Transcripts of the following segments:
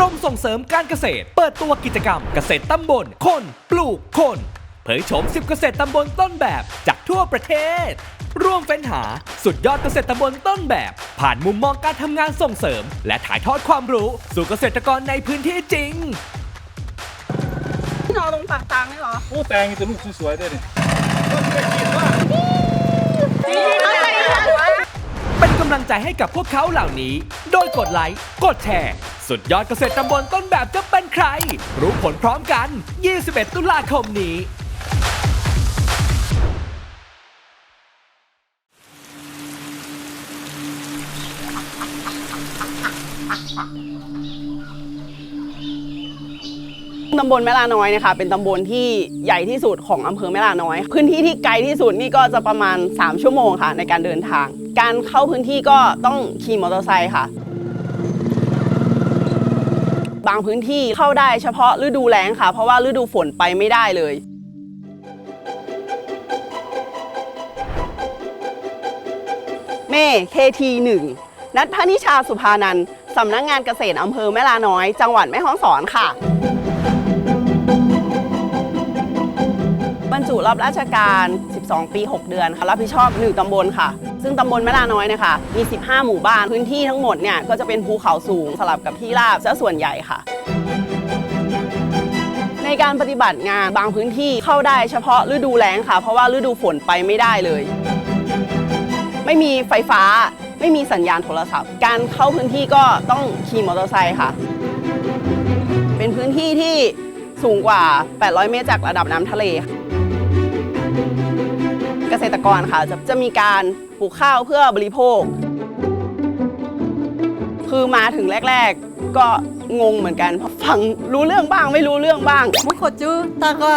รมส่งเสริมการเกษตร เปิดตัวกิจกรรมเกษตรตำบล คนปลูกคน เผยโฉม10 เกษตรตำบลต้นแบบจากทั่วประเทศ ร่วมเฟ้นหาสุดยอดเกษตรตำบลต้นแบบ ผ่านมุมมองการทำงานส่งเสริม และถ่ายทอดความรู้สู่เกษตรกรในพื้นที่จริงที่นอนตรงปากทางนี่เหรอ โอ้แตงนี่แต่ลูกสวยๆด้วยนี่เป็นกำลังใจให้กับพวกเขาเหล่านี้ โดยกดไลค์ กดแชร์ สุดยอดเกษตรตำบลต้นแบบจะเป็นใคร รู้ผลพร้อมกัน 21 ตุลาคมนี้ ตำบลแม่ลาน้อยนะคะเป็นตำบลที่ใหญ่ที่สุดของอำเภอแม่ลาน้อย พื้นที่ที่ไกลที่สุดนี่ก็จะประมาณ 3 ชั่วโมงค่ะ ในการเดินทาง การเข้าพื้นที่ก็ต้องขี่มอเตอร์ไซค์ค่ะ บางพื้นที่เข้าได้เฉพาะฤดูแล้งค่ะ เพราะว่าฤดูฝนไปไม่ได้เลยเม่เคทีหนึ่งนัทพนิชาสุภานันสำนักงานเกษตรอำเภอแม่ลาน้อย จังหวัดแม่ฮ่องสอนค่ะ จุรับราชการ 12 ปี 6 เดือนค่ะรับผิดชอบ 1ตำบลค่ะ ซึ่งตำบลแม่ลาน้อยเนะคะมี 15 หมู่บ้านพื้นที่ทั้งหมดเนี่ยก็จะเป็นภูเขาสูงสลับกับที่ราบซะส่วนใหญ่ค่ะในการปฏิบัติงานบางพื้นที่เข้าได้เฉพาะฤดูแล้งค่ะ เพราะว่าฤดูฝนไปไม่ได้เลย ไม่มีไฟฟ้า ไม่มีสัญญาณโทรศัพท์ การเข้าพื้นที่ก็ต้องขี่มอเตอร์ไซค์ค่ะ เป็นพื้นที่ที่สูงกว่า 800 เมตรจากระดับน้ำทะเล ษตรกรค่ะจะจะมีการปลูกข้าวเพื่อบริโภค คือมาถึงแรก ๆ ก็งงเหมือนกันเพราะฟังรู้เรื่องบ้างไม่รู้เรื่องบ้างมุขจูตาก็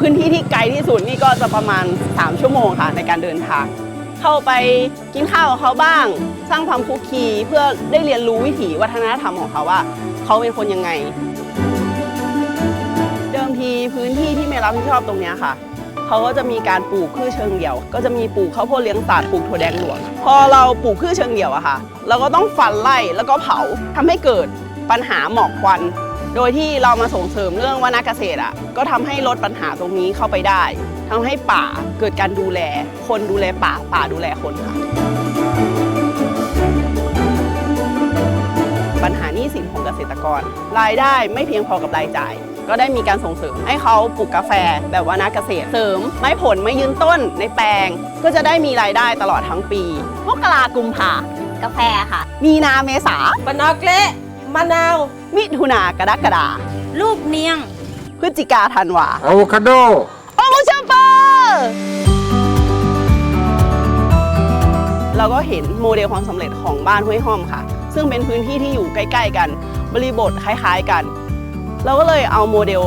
พื้นที่ที่ไกลที่สุดนี่ก็จะประมาณ 3 ชั่วโมงค่ะในการเดินทาง เข้าไปกินข้าวกับเขาบ้าง สร้างความคุกคีเพื่อได้เรียนรู้วิถีวัฒนธรรมของเขาว่า เขาเป็นคนยังไง นที่ที่เรับผิดชอบตรงเนี้ยค่ะ เขาก็จะมีการปลูกพืชเชิงเดี่ยว ก็จะมีปลูกข้าวโพดเลี้ยงสัตว์ปลูกถั่วแดงหลวง พอเราปลูกพืชเชิงเดี่ยวอะค่ะ เราก็ต้องฟันไล่แล้วก็เผาทำให้เกิดปัญหาหมอกควัน โดยที่เรามาส่งเสริมเรื่องวนาเกษตรอะก็ทำให้ลดปัญหาตรงนี้เข้าไปได้ทำให้ป่าเกิดการดูแล คนดูแลป่าป่าดูแลคนค่ะปัญหานี้สินของเกษตรกร รายได้ไม่เพียงพอกับรายจ่าย ก็ได้มีการส่งเสริมให้เขาปลูกกาแฟแบบว่านาเกษตรเสริม ไม้ผลไม่ยืนต้นในแปลง ก็จะได้มีรายได้ตลอดทั้งปีมกรากุมภากาแฟค่ะ มีนาเมษาปนอกเละมะนาว มิถุนากรกฎาลูกเนียง พฤศจิกาธันวาอะโวคาโดโอ้แชมเปอร์เราก็เห็นโมเดลความสำเร็จของบ้านห้วยห้อมค่ะ ซึ่งเป็นพื้นที่ที่อยู่ใกล้ ๆ กัน บริบทคล้าย ๆ กัน เราก็เลยเอาโมเดล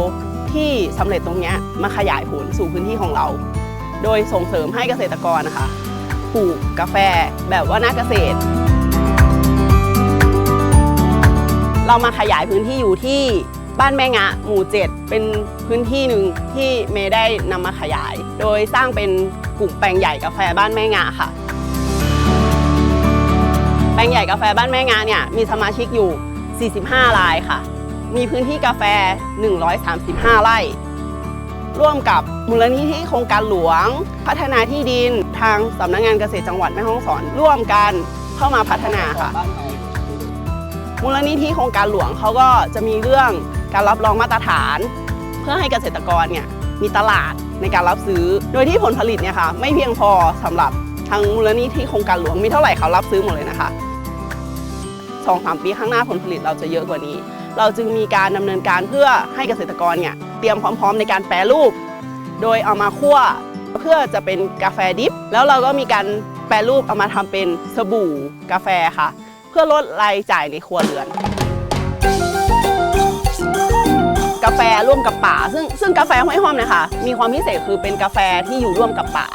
ที่สำเร็จตรงนี้มาขยายผลสู่พื้นที่ของเรา โดยส่งเสริมให้เกษตรกรนะคะปลูกกาแฟแบบว่านาเกษตร เรามาขยายพื้นที่อยู่ที่บ้านแม่งะหมู่ 7 เป็นพื้นที่หนึ่งที่เมย์ได้นำมาขยาย โดยสร้างเป็นกลุ่มแปลงใหญ่กาแฟบ้านแม่งะค่ะ แปลงใหญ่กาแฟบ้านแม่งะเนี่ยมีสมาชิกอยู่ 45 รายค่ะ มีพื้นที่กาแฟ 135 ไร่ ร่วมกับมูลนิธิโครงการหลวง พัฒนาที่ดินทางสำนักงานเกษตรจังหวัดแม่ฮ่องสอน ร่วมกันเข้ามาพัฒนาค่ะ มูลนิธิโครงการหลวงเขาก็จะมีเรื่องการรับรองมาตรฐาน เพื่อให้เกษตรกรเนี่ยมีตลาดในการรับซื้อ โดยที่ผลผลิตเนี่ยค่ะไม่เพียงพอสำหรับทางมูลนิธิโครงการหลวงมีเท่าไหร่เขารับซื้อหมดเลยนะคะสองสามปีข้างหน้าผลผลิตเราจะเยอะกว่านี้ เราจึงมีการดำเนินการเพื่อให้เกษตรกรเนี่ยเตรียมพร้อม ๆ ในการแปรรูป โดยเอามาคั่วเพื่อจะเป็นกาแฟดิบ แล้วเราก็มีการแปรรูปเอามาทำเป็นสบู่กาแฟค่ะ เพื่อลดรายจ่ายในครัวเรือน กาแฟร่วมกับป่า ซึ่งซึ่งกาแฟห้วยห้อมนะคะมีความพิเศษคือเป็นกาแฟที่อยู่ร่วมกับป่า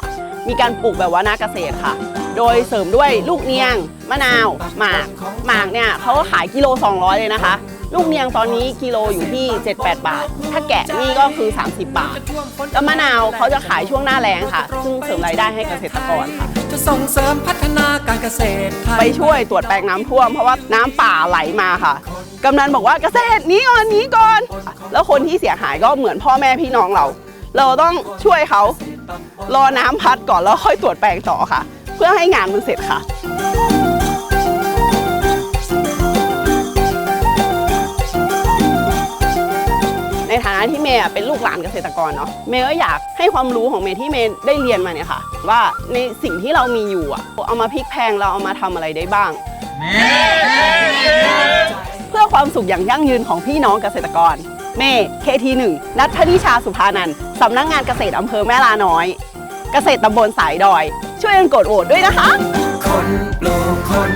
มีการปลูกแบบว่านาเกษตรค่ะ โดยเสริมด้วยลูกเนียง มะนาว หมาก หมากเนี่ยเขาก็ขายกิโล 200 เลยนะคะ ลูกเนียงตอนนี้กิโลอยู่ที่ 7-8 บาท ถ้าแกะนี่ก็คือ 30 บาท แล้วมะนาวเขาจะขายช่วงหน้าแล้งค่ะ ซึ่งเสริมรายได้ให้เกษตรกรค่ะ จะส่งเสริมพัฒนาการเกษตรทยไปช่วยตรวจแปลงน้ำท่วม เพราะว่าน้ำป่าไหลมาค่ะ กำนันบอกว่าเกษตรหนี้ก่อนหนี้ก่อน แล้วคนที่เสียหายก็เหมือนพ่อแม่พี่น้องเรา เราต้องช่วยเขารอน้ำพัดก่อนแล้วค่อยตรวจแปลงต่อค่ะ เพื่อให้งานมันเสร็จค่ะ มย์เป็นลูกหลานเกษตรกรเนาะเมย์ก็อยากให้ความรู้ของเมย์ที่เมย์ได้เรียนมาเนี่ยค่ะ ว่าในสิ่งที่เรามีอยู่อะเอามาพลิกแพงเราเอามาทำอะไรได้บ้าง เพื่อความสุขอย่างยั่งยืนของพี่น้องเกษตรกร เมย์เคทีหนึ่งนัทธนิชาสุภานันท์สำนักงานเกษตรอำเภอแม่ลาน้อย เกษตรตำบลสายดอย ช่วยกันกดโหวตด้วยนะคะ คนปลูกคน